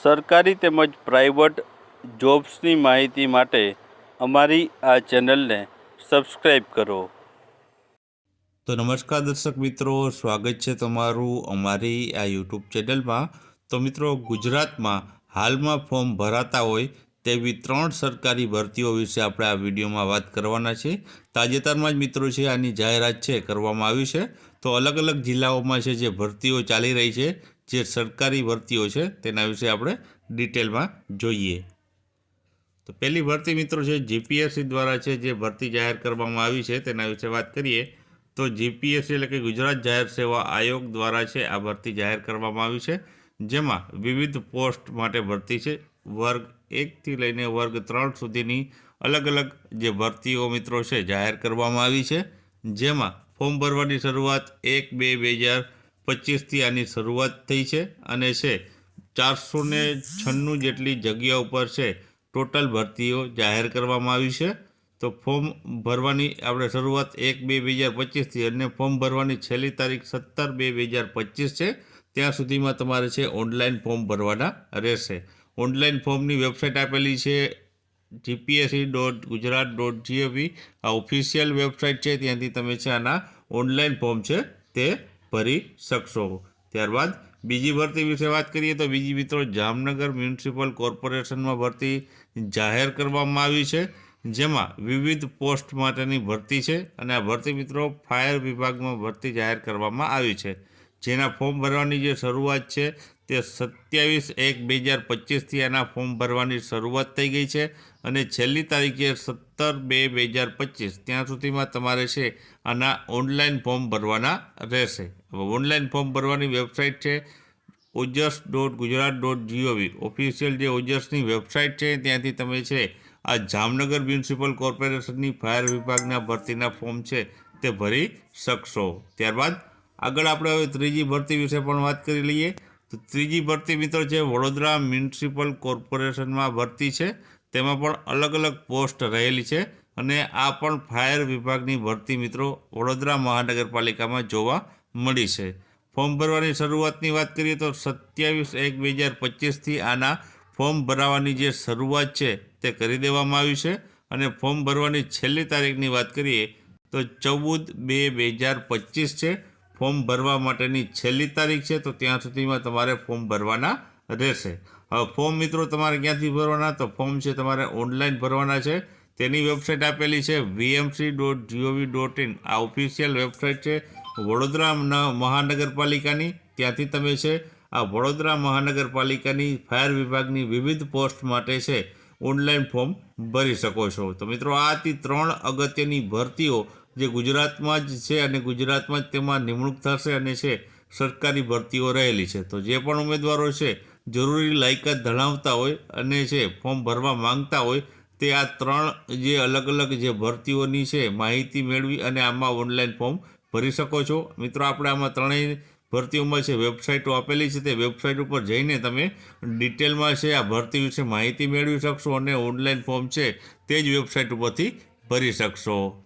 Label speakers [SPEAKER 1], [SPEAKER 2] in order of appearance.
[SPEAKER 1] સરકારી તેમજ પ્રાઇવેટ જોબ્સની માહિતી માટે અમારી આ ચેનલને સબસ્ક્રાઈબ કરો.
[SPEAKER 2] તો નમસ્કાર દર્શક મિત્રો, સ્વાગત છે તમારું અમારી આ યુટ્યુબ ચેનલમાં. તો મિત્રો, ગુજરાતમાં હાલમાં ફોર્મ ભરાતા હોય તેવી ત્રણ સરકારી ભરતીઓ વિશે આપણે આ વિડીયોમાં વાત કરવાના છે તાજેતરમાં જ મિત્રો છે, આની જાહેરાત છે, કરવામાં આવી છે. તો અલગ અલગ જિલ્લાઓમાં છે, જે ભરતીઓ ચાલી રહી છે જે સરકારી ભરતીઓ છે તેના વિશે આપણે ડિટેલમાં જોઈએ. તો પહેલી ભરતી મિત્રો છે જીપીએસસી દ્વારા છે જે ભરતી જાહેર કરવામાં આવી છે તેના વિશે વાત કરીએ તો જીપીએસસી એટલે કે ગુજરાત જાહેર સેવા આયોગ દ્વારા છે આ ભરતી જાહેર કરવામાં આવી છે. જેમાં વિવિધ પોસ્ટ માટે ભરતી છે. વર્ગ એકથી લઈને વર્ગ ત્રણ સુધીની અલગ અલગ જે ભરતીઓ મિત્રો છે જાહેર કરવામાં આવી છે. જેમાં ફોર્મ ભરવાની શરૂઆત એક બે બે હજાર પચીસથી આની શરૂઆત થઈ છે અને છે ચારસો ને છન્નું જેટલી જગ્યા ઉપર છે ટોટલ ભરતીઓ જાહેર કરવામાં આવી છે. તો ફોર્મ ભરવાની આપણે શરૂઆત એક બે બે હજાર પચીસથી અને ફોર્મ ભરવાની છેલ્લી તારીખ સત્તર બે બે હજાર પચીસ છે. ત્યાં સુધીમાં તમારે છે ઓનલાઈન ફોર્મ ભરવાના રહેશે. ઓનલાઈન ફોર્મની વેબસાઇટ આપેલી છે GPSC dot Gujarat dot gov. આ ઓફિશિયલ વેબસાઇટ છે, ત્યાંથી તમે છે આના ઓનલાઈન ફોર્મ છે તે ભરી શકશો. ત્યારબાદ બીજી ભરતી વિશે વાત કરીએ તો બીજી મિત્રો જામનગર મ્યુનિસિપલ કોર્પોરેશનમાં ભરતી જાહેર કરવામાં આવી છે, જેમાં વિવિધ પોસ્ટ માટેની ભરતી છે અને આ ભરતી મિત્રો ફાયર વિભાગમાં ભરતી જાહેર કરવામાં આવી છે. જેના ફોર્મ ભરવાની જે શરૂઆત છે તે સત્યાવીસ એક બે હજાર પચીસથી આના ફોર્મ ભરવાની શરૂઆત થઈ ગઈ છે અને છેલ્લી તારીખે સત્તર બે બે હજાર પચીસ. ત્યાં સુધીમાં તમારે છે આના ઓનલાઈન ફોર્મ ભરવાના રહેશે. હવે ઓનલાઈન ફોર્મ ભરવાની વેબસાઇટ છે Ojas dot Gujarat dot gov. Official જે ઓજસની વેબસાઇટ છે ત્યાંથી તમે છે આ જામનગર મ્યુનિસિપલ કોર્પોરેશનની ફાયર વિભાગના ભરતીના ફોર્મ છે તે ભરી શકશો. ત્યારબાદ આગળ આપણે હવે ત્રીજી ભરતી વિશે પણ વાત કરી લઈએ. તો ત્રીજી ભરતી મિત્રો છે, વડોદરા મ્યુનિસિપલ કોર્પોરેશનમાં ભરતી છે. તેમાં પણ અલગ અલગ પોસ્ટ રહેલી છે અને આ પણ ફાયર વિભાગની ભરતી મિત્રો વડોદરા મહાનગરપાલિકામાં જોવા મળી છે. ફોર્મ ભરવાની શરૂઆતની વાત કરીએ તો સત્યાવીસ એક બે હજાર પચીસથી આના ફોર્મ ભરાવાની જે શરૂઆત છે તે કરી દેવામાં આવી છે. અને ફોર્મ ભરવાની છેલ્લી તારીખની વાત કરીએ તો ચૌદ બે બે હજાર પચીસ છે. ફોર્મ ભરવા માટેની છેલ્લી તારીખ છે, તો ત્યાં સુધીમાં તમારે ફોર્મ ભરવાના રહેશે. હવે ફોર્મ મિત્રો તમારે ક્યાંથી ભરવાના? તો ફોર્મ છે તમારે ઓનલાઈન ભરવાના છે. તેની વેબસાઇટ આપેલી છે VMC dot gov dot in આ ઓફિશિયલ વેબસાઇટ છે, વડોદરા મહાનગરપાલિકાની. ત્યાંથી તમે છે, આ વડોદરા મહાનગરપાલિકાની ફાયર વિભાગની વિવિધ પોસ્ટ માટે છે, ઓનલાઈન ફોર્મ ભરી શકો છો. તો મિત્રો, આ હતી ત્રણ અગત્યની ભરતીઓ જે ગુજરાતમાં જ છે અને ગુજરાતમાં જ તેમાં નિમણૂક થશે અને છે સરકારી ભરતીઓ રહેલી છે. તો જે પણ ઉમેદવારો છે, જરૂરી લાયકાત ધરાવતા હોય અને છે ફોર્મ ભરવા માંગતા હોય, તે આ ત્રણ જે અલગ અલગ જે ભરતીઓની છે માહિતી મેળવી અને આમાં ઓનલાઈન ફોર્મ ભરી શકો છો. મિત્રો, આપણે આમાં ત્રણેય ભરતીઓમાં છે વેબસાઇટો આપેલી છે, તે વેબસાઇટ ઉપર જઈને તમે ડિટેલમાં છે આ ભરતી વિશે માહિતી મેળવી શકશો અને ઓનલાઈન ફોર્મ છે તે જ વેબસાઇટ ઉપરથી ભરી શકશો.